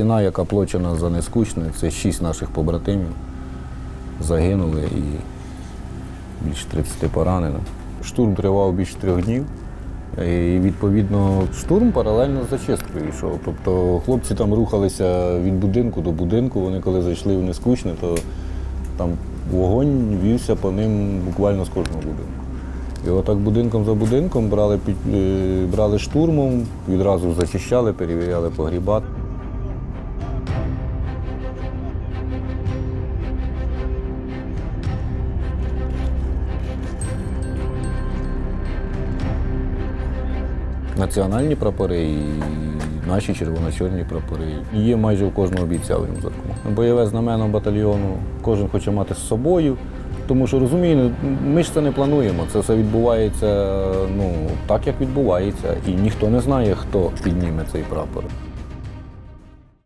ціна, яка плачена за нескучне, це шість наших побратимів загинули і більше 30 поранено. Штурм тривав більше трьох днів. І відповідно штурм паралельно з зачисткою йшов. Тобто хлопці там рухалися від будинку до будинку. Вони коли зайшли в нескучне, то там вогонь вівся по ним буквально з кожного будинку. І отак будинком за будинком брали, е, брали штурмом, відразу зачищали, перевіряли погріба. Національні прапори і наші червоно-чорні прапори. Є майже у кожного бійця в рюкзаку. Бойове знамено батальйону кожен хоче мати з собою. Тому що розумієте, ми ж це не плануємо. Це все відбувається ну, так, як відбувається. І ніхто не знає, хто підніме цей прапор.